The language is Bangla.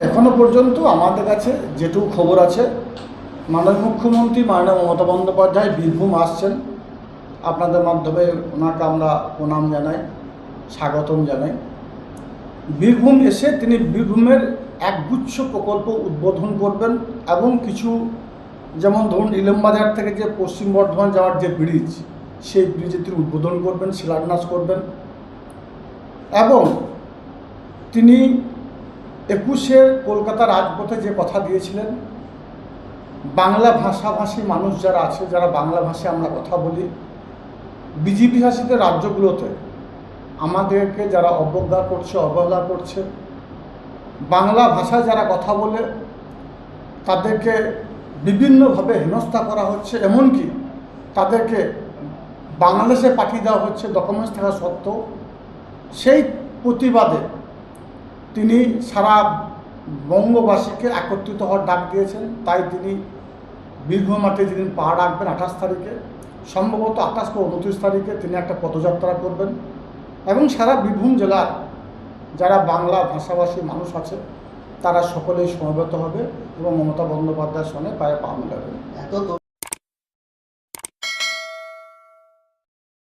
এখনও পর্যন্ত আমাদের কাছে যেটুকু খবর আছে, মাননীয় মুখ্যমন্ত্রী মাননীয় মমতা বন্দ্যোপাধ্যায় বীরভূম আসছেন। আপনাদের মাধ্যমে ওনাকে আমরা প্রণাম জানাই, স্বাগতম জানাই। বীরভূম এসে তিনি বীরভূমের একগুচ্ছ প্রকল্প উদ্বোধন করবেন এবং কিছু, যেমন ধরুন ইলমবাজার থেকে যে পশ্চিম বর্ধমান যাওয়ার যে ব্রিজ সেই ব্রিজে তিনি উদ্বোধন করবেন, শিলান্যাস করবেন। এবং তিনি একুশের কলকাতা রাজপথে যে কথা দিয়েছিলেন, বাংলা ভাষাভাষী মানুষ যারা আছে, যারা বাংলা ভাষায় আমরা কথা বলি, বিজেপি শাসিত রাজ্যগুলোতে আমাদেরকে যারা অবজ্ঞা করছে, অবহেলা করছে, বাংলা ভাষায় যারা কথা বলে, তাদেরকে বিভিন্নভাবে হেনস্থা করা হচ্ছে, এমনকি তাদেরকে বাংলাদেশে পাঠিয়ে দেওয়া হচ্ছে ডকুমেন্টস থাকা সত্ত্বেও, সেই প্রতিবাদে তিনি সারা বঙ্গবাসীকে একত্রিত হওয়ার ডাক দিয়েছেন। তাই তিনি বীরভূম মাঠে যেদিন পা রাখবেন আঠাশ তারিখে, সম্ভবত আঠাশ বা উনত্রিশ তারিখে তিনি একটা পদযাত্রা করবেন। এবং সারা বীরভূম জেলার যারা বাংলা ভাষাভাষী মানুষ আছে, তারা সকলেই সমবেত হবে এবং মমতা বন্দ্যোপাধ্যায়ের সঙ্গে পায়ে পা মেলাবেন। এত